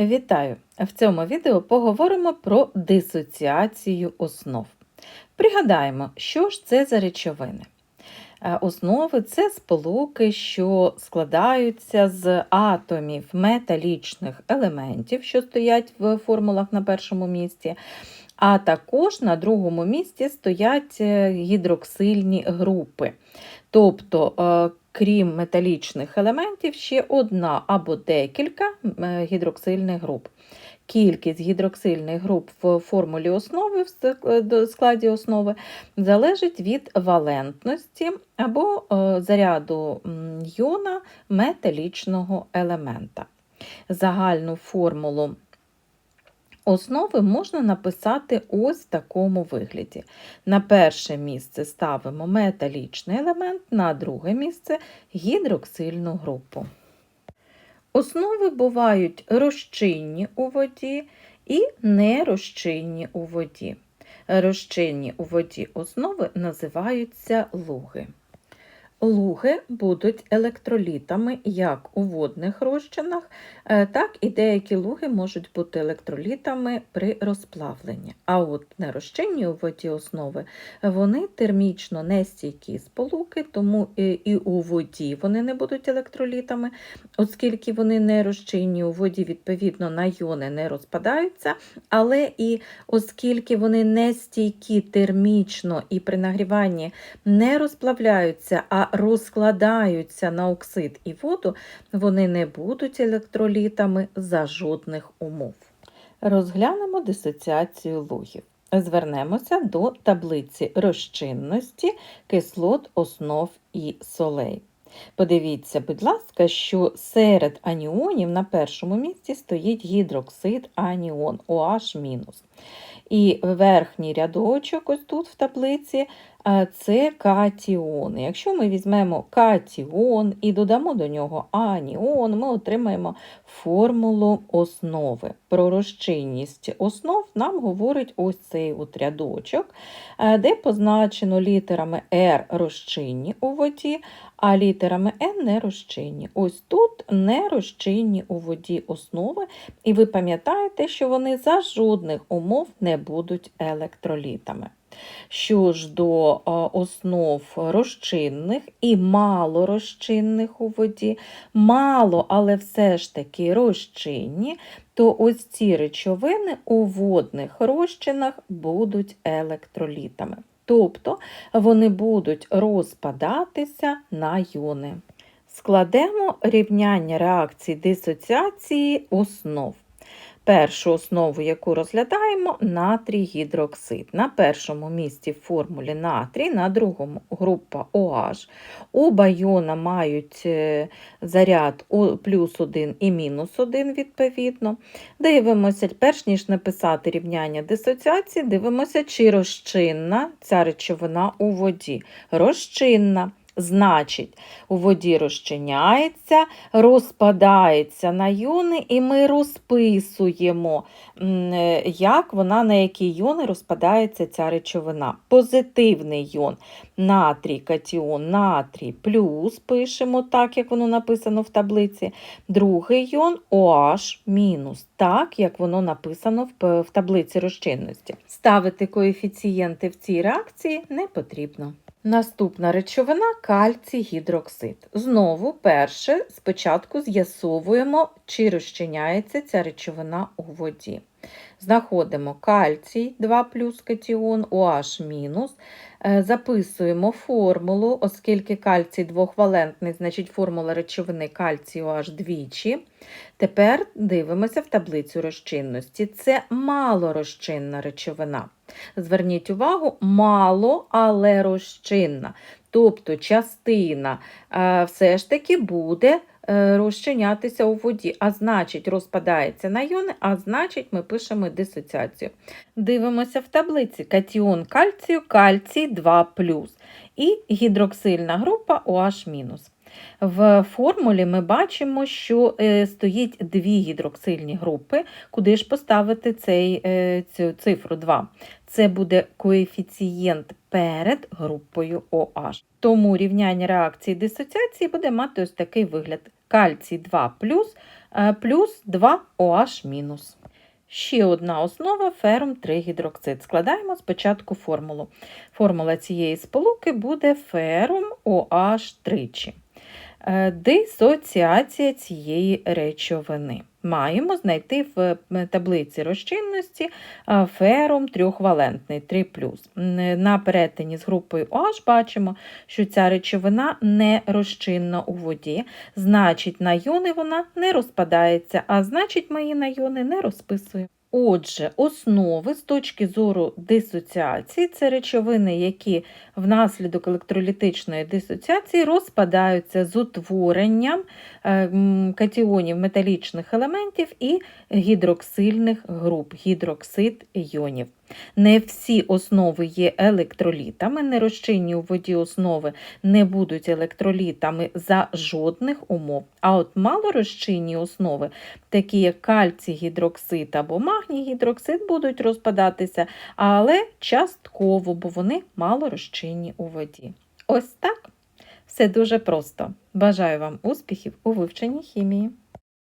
Вітаю! В цьому відео поговоримо про дисоціацію основ. Пригадаємо, що ж це за речовини. Е, Основи це сполуки, що складаються з атомів металічних елементів, що стоять в формулах на першому місці, а також на другому місці стоять е, гідроксильні групи. Тобто, е, крім металічних елементів, ще одна або декілька е, гідроксильних груп. Кількість гідроксильних груп в формулі основи в складі основи залежить від валентності або е, заряду йона металічного елемента. Загальну формулу основи можна написати ось в такому вигляді. На перше місце ставимо металічний елемент, на друге місце гідроксильну групу. Основи бувають розчинні у воді і нерозчинні у воді. Розчинні у воді основи називаються луги. Луги будуть електролітами як у водних розчинах, е, так і деякі луги можуть бути електролітами при розплавленні. А от нерозчинні у воді основи вони термічно нестійкі сполуки, тому і і у воді вони не будуть електролітами, оскільки вони не розчинні у воді, відповідно, на йони не розпадаються, але і оскільки вони не стійкі термічно і при нагріванні не розплавляються, а розкладаються на оксид і воду, вони не будуть електролітами за жодних умов. Розглянемо дисоціацію лугів. Звернемося до таблиці розчинності кислот, основ і солей. Подивіться, будь ласка, що серед аніонів на першому місці стоїть гідроксид аніон OH-. І верхній рядочок, ось тут в таблиці, це катіони. Якщо ми візьмемо катіон і додамо до нього аніон, ми отримаємо формулу основи. Про розчинність основ нам говорить ось цей от рядочок, де позначено літерами R розчинні у воді, а літерами N не розчинні. Ось тут не розчинні у воді основи, і ви пам'ятаєте, що вони за жодних умов не будуть електролітами. Що ж до основ розчинних і малорозчинних у воді, мало, але все ж таки розчинні, то ось ці речовини у водних розчинах будуть електролітами. Тобто вони будуть розпадатися на йони. Складемо рівняння реакції дисоціації основ. Першу основу, яку розглядаємо, натрій гідроксид. На першому місці в формулі натрій, на другому група OH. Оба йона мають е, заряд плюс 1 і мінус 1 відповідно. Дивимося, перш ніж написати рівняння дисоціації, дивимося, чи розчинна ця речовина у воді. Розчинна. Значить, у воді розчиняється, розпадається на йони, і ми розписуємо, е, як вона, на які йони розпадається ця речовина. Позитивний йон натрій, катіон, натрій плюс пишемо так, як воно написано в таблиці. Другий йон OH мінус, так, як воно написано в таблиці розчинності. Ставити коефіцієнти в цій реакції не потрібно. Наступна речовина кальцій гідроксид. Знову перше, спочатку з'ясовуємо, чи розчиняється ця речовина у воді. Знаходимо кальцій 2 плюс катіон, OH мінус. Е, Записуємо формулу, оскільки кальцій двохвалентний, значить формула речовини кальцію OH двічі. Тепер дивимося в таблицю розчинності. Це малорозчинна речовина. Зверніть увагу, мало, але розчинна. Тобто частина е, все ж таки буде розчинятися у воді, а значить розпадається на йони, а значить ми пишемо дисоціацію. Дивимося в таблиці катіон кальцію, кальцій 2 і гідроксильна група OH-. В формулі ми бачимо, що е, стоїть дві гідроксильні групи. Куди ж поставити цей, е, цю цифру 2? Це буде коефіцієнт перед групою OH. Тому рівняння реакції дисоціації буде мати ось такий вигляд: кальцій 2 плюс, е, плюс 2 OH мінус. Ще одна основа ферум 3 гідроксид. Складаємо спочатку формулу. Формула цієї сполуки буде ферум OH тричі. Е, Дисоціація цієї речовини. Маємо знайти в е, таблиці розчинності е, ферум трьохвалентний 3 На перетині з групою OH бачимо, що ця речовина не розчинна у воді, значить, на йони вона не розпадається, а значить, ми її на йони не розписуємо. Отже, основи з точки зору дисоціації це речовини, які внаслідок електролітичної дисоціації розпадаються з утворенням е, катіонів металічних елементів і гідроксильних груп, гідроксид іонів. Не всі основи є електролітами, нерозчинні у воді основи не будуть електролітами за жодних умов. А от малорозчинні основи, такі як кальцій гідроксид або магній гідроксид, будуть розпадатися, але частково, бо вони малорозчинні у воді. Ось так. Все дуже просто. Бажаю вам успіхів у вивченні хімії.